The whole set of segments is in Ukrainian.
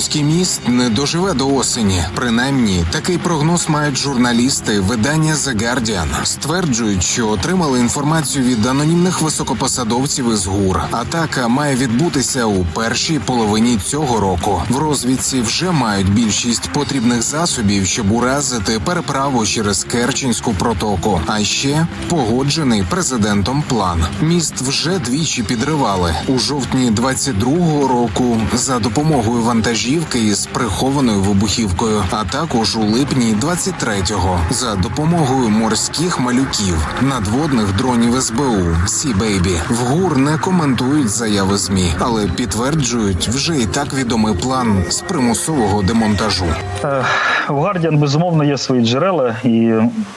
Ський міст не доживе до осені. Принаймні, такий прогноз мають журналісти видання The Guardian. Стверджують, що отримали інформацію від анонімних високопосадовців із ГУР. Атака має відбутися у першій половині цього року. В розвідці вже мають більшість потрібних засобів, щоб уразити переправу через Керченську протоку. А ще погоджений президентом план. Міст вже двічі підривали у жовтні 22-го року за допомогою вантажівки із прихованою вибухівкою, а також у липні 23-го за допомогою морських малюків надводних дронів СБУ Сі Бейбі. В ГУР не коментують заяви змі, але підтверджують вже і так відомий план з примусового демонтажу. Е, В Гардіан безумовно є свої джерела, і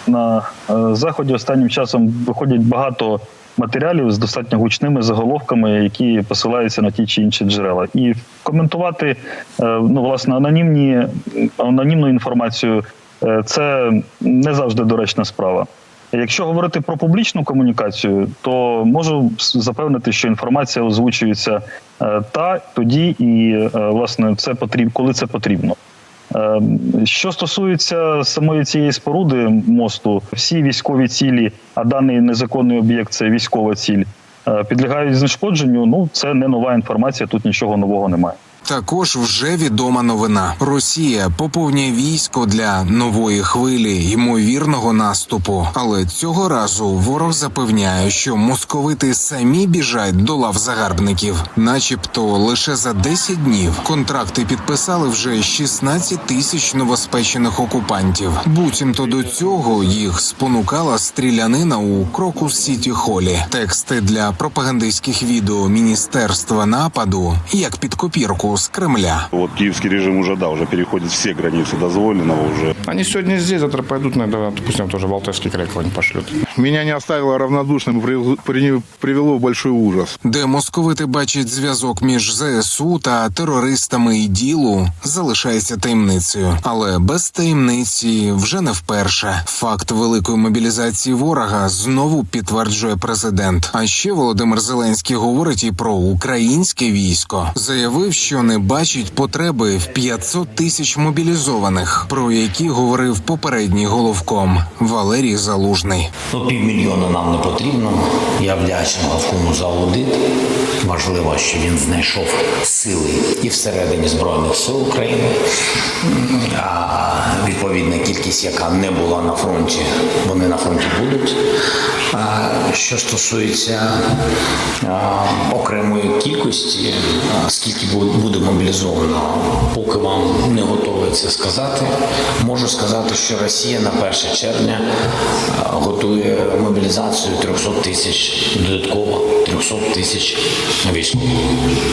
на е, заході останнім часом виходять багато матеріалів з достатньо гучними заголовками, які посилаються на ті чи інші джерела. І коментувати е, ну власне анонімні анонімну інформацію е, це не завжди доречна справа. Якщо говорити про публічну комунікацію, то можу запевнити, що інформація озвучується е, та тоді, і власне це потрібно, коли це потрібно. Е, Що стосується самої цієї споруди мосту, всі військові цілі, а даний незаконний об'єкт це військова ціль, е, підлягають знешкодженню. Ну це не нова інформація, тут нічого нового немає. Також вже відома новина: Росія поповнює військо для нової хвилі ймовірного наступу. Але цього разу ворог запевняє, що московити самі біжать до лав загарбників, начебто лише за 10 днів контракти підписали вже 16 тисяч новоспечених окупантів. Буцімто до цього їх спонукала стрілянина у Крокус Сіті Холі. Тексти для пропагандистських відео міністерства нападу як під копірку з Кремля. Вот киевский режим уже, да, уже переходит все границы дозволенного уже. Они сегодня здесь, завтра пойдут, наверное, допустим, тоже в Алтайский край кого-нибудь пошлют. Меня не оставило равнодушным привело в большой ужас. Де московити бачать зв'язок між ЗСУ та терористами і ділу, залишається таємницею. Але без таємниці вже не вперше. Факт великої мобілізації ворога знову підтверджує президент. А ще Володимир Зеленський говорить і про українське військо. Заявив, що не бачить потреби в 500 тисяч мобілізованих, про які говорив попередній головком Валерій Залужний. Ну, півмільйона нам не потрібно. Я вдячний Гавкому за аудит. Важливо, що він знайшов сили і всередині Збройних сил України. А відповідна кількість, яка не була на фронті, вони на фронті будуть. А що стосується а, окремої кількості, а, скільки бу- буде мобілізовано, поки вам не готовий це сказати. Можу сказати, що Росія на 1 червня готує мобілізацію 300 тисяч додатково 300 тисяч військових.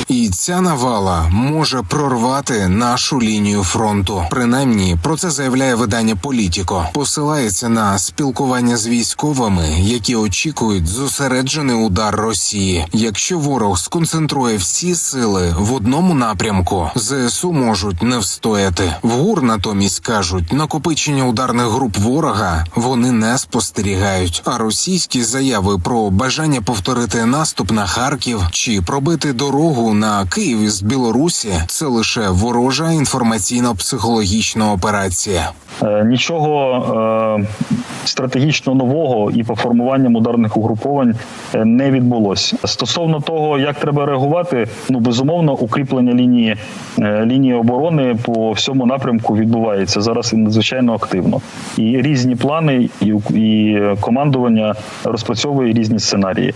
І ця навала може прорвати нашу лінію фронту. Принаймні, про це заявляє видання Політіко. Посилається на спілкування з військовими, які очікують зосереджений удар Росії. Якщо ворог сконцентрує всі сили в одному напрямку, ЗСУ можуть не встояти. В ГУР натомість кажуть, накопичення ударних груп ворога вони не спостерігають. А російські заяви про бажання повторити наступ на Харків чи пробити дорогу на Київ із Білорусі це лише ворожа інформаційно-психологічна операція. Е, Нічого е, стратегічно нового і по формуванням ударних угруповань е, не відбулося. Стосовно того, як треба реагувати, ну безумовно, укріплення лінії лінії оборони по всьому напрямку відбувається зараз і надзвичайно активно. І різні плани, і, і командування розпрацьовує різні сценарії.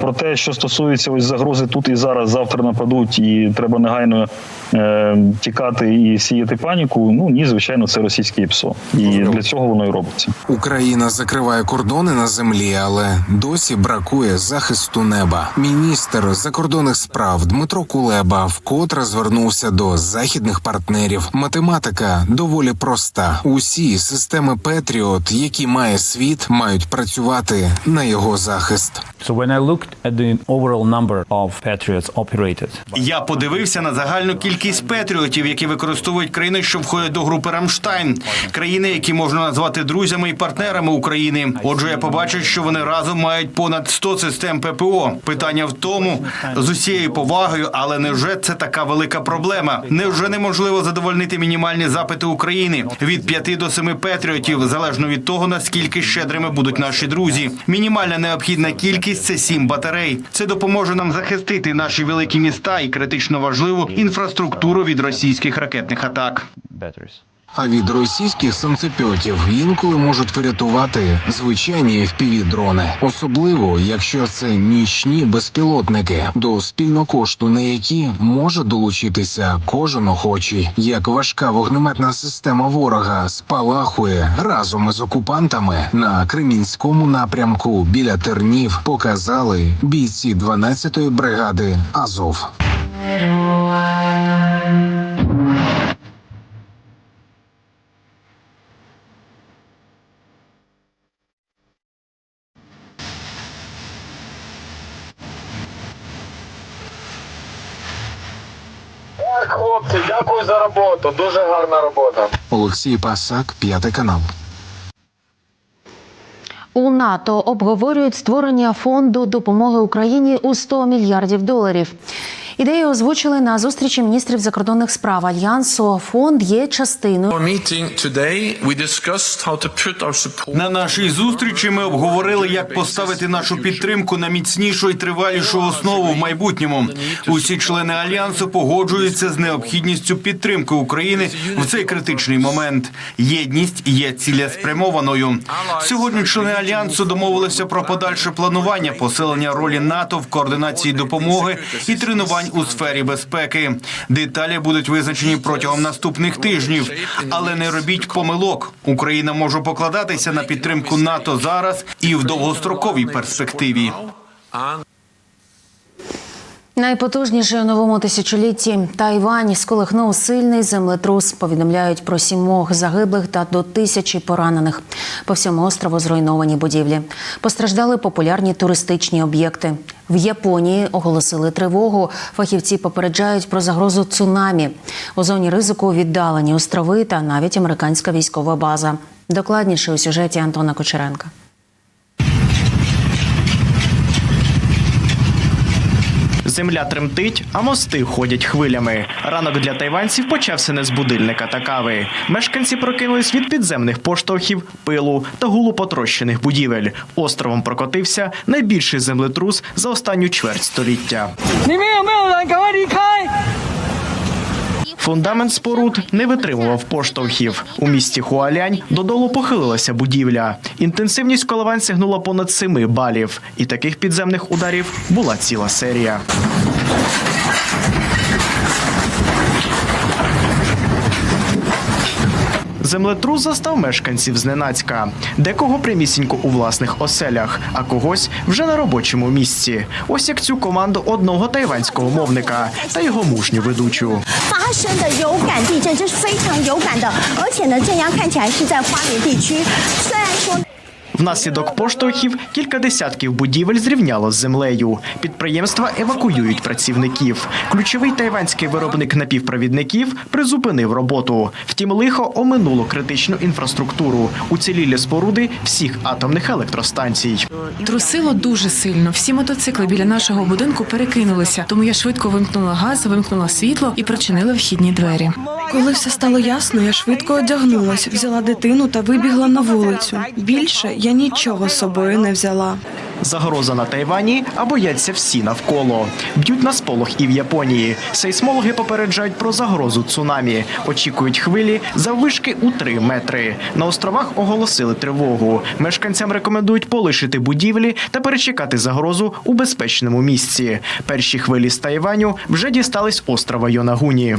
Про те, що стосується ось загрози тут і зараз, завтра нападуть, і треба негайно е, тікати і сіяти паніку. Ну ні, звичайно, це російське ПСО, і для цього воно і робиться. Україна закриває кордони на землі, але досі бракує захисту неба. Міністр закордонних справ Дмитро Кулеба вкотре звернувся до західних партнерів. Математика доволі проста. Усі системи Петріот, які має світ, мають працювати на його захист. So when I looked at the overall number of Patriots operated, Я подивився на загальну кількість патріотів, які використовують країни, що входять до групи Рамштайн. Країни, які можна назвати друзями і партнерами України. Отже, я побачив, що вони разом мають понад 100 систем ППО. Питання в тому, з усією повагою, але невже це така велика проблема? Невже неможливо задовольнити мінімальні запити України від 5 до 7 патріотів, залежно від того наскільки щедрими будуть наші друзі. Мінімальна необхідна кількість це 7 батарей. Це допоможе нам захистити наші великі міста і критично важливу інфраструктуру від російських ракетних атак. А від російських санцепьотів інколи можуть врятувати звичайні FPV-дрони, особливо якщо це нічні безпілотники, до спільного кошту на які може долучитися кожен охочий, як важка вогнеметна система ворога спалахує разом із окупантами на Кремінському напрямку біля Тернів. Показали бійці 12-ї бригади Азов. Хлопці, дякую за роботу. Дуже гарна робота. Олексій Пасак, п'ятий канал. У НАТО обговорюють створення фонду допомоги Україні у 100 мільярдів доларів. Ідею озвучили на зустрічі міністрів закордонних справ альянсу. Фонд є частиною На нашій зустрічі ми обговорили, як поставити нашу підтримку на міцнішу і тривалішу основу в майбутньому. Усі члени альянсу погоджуються з необхідністю підтримки України в цей критичний момент. Єдність є цілеспрямованою. Сьогодні члени альянсу домовилися про подальше планування, посилення ролі НАТО в координації допомоги і тренувань у сфері безпеки. Деталі будуть визначені протягом наступних тижнів. Але не робіть помилок. Україна може покладатися на підтримку НАТО зараз і в довгостроковій перспективі. Найпотужніший у новому тисячолітті Тайвань сколихнув сильний землетрус. Повідомляють про сімох загиблих та до тисячі поранених. По всьому острову зруйновані будівлі. Постраждали популярні туристичні об'єкти. В Японії оголосили тривогу. Фахівці попереджають про загрозу цунамі. У зоні ризику віддалені острови та навіть американська військова база. Докладніше у сюжеті Антона Кочеренка. Земля тремтить, а мости ходять хвилями. Ранок для тайванців почався не з будильника та кави. Мешканці прокинулись від підземних поштовхів, пилу та гулу потрощених будівель. Островом прокотився найбільший землетрус за останню чверть століття. Фундамент споруд не витримував поштовхів. У місті Хуалянь додолу похилилася будівля. Інтенсивність коливань сягнула понад 7 балів. І таких підземних ударів була ціла серія. Землетрус застав мешканців зненацька. Декого прямісінько у власних оселях, а когось вже на робочому місці. Ось як цю команду одного тайванського мовника та його мужню ведучу. Внаслідок поштовхів кілька десятків будівель зрівняло з землею. Підприємства евакуюють працівників. Ключовий тайванський виробник напівпровідників призупинив роботу. Втім, лихо оминуло критичну інфраструктуру, уцілілі споруди всіх атомних електростанцій. Трусило дуже сильно. Всі мотоцикли біля нашого будинку перекинулися, тому я швидко вимкнула газ, вимкнула світло і причинила вхідні двері. Коли все стало ясно, я швидко одягнулась, взяла дитину та вибігла на вулицю. Більше я нічого з собою не взяла. Загроза на Тайвані, а бояться всі навколо. Б'ють на сполох і в Японії. Сейсмологи попереджають про загрозу цунамі. Очікують хвилі заввишки у 3 метри. На островах оголосили тривогу. Мешканцям рекомендують полишити будівлі та перечекати загрозу у безпечному місці. Перші хвилі з Тайваню вже дістались острова Йонагуні.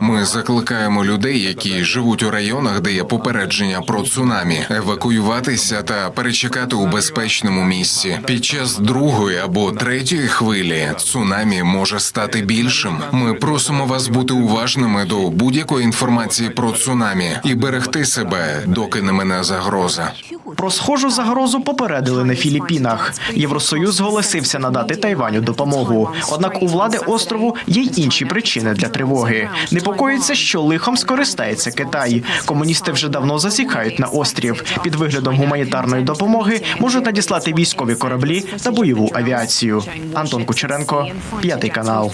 Ми закликаємо людей, які живуть у районах, де є попередження про цунамі, евакуюватися та перечекати у безпечному місці. Під час другої або третьої хвилі цунамі може стати більшим. Ми просимо вас бути уважними до будь-якої інформації про цунамі і берегти себе, доки не мене загроза. Про схожу загрозу попередили на Філіппінах. Євросоюз зголосився надати Тайваню допомогу. Однак у влади острову є й інші причини для тривоги. Непокоїться, що лихом скористається Китай. Комуністи вже давно засікають на острів. Під виглядом гуманітарної допомоги можуть надіслати військові кораблі та бойову авіацію. Антон Кучеренко, п'ятий канал.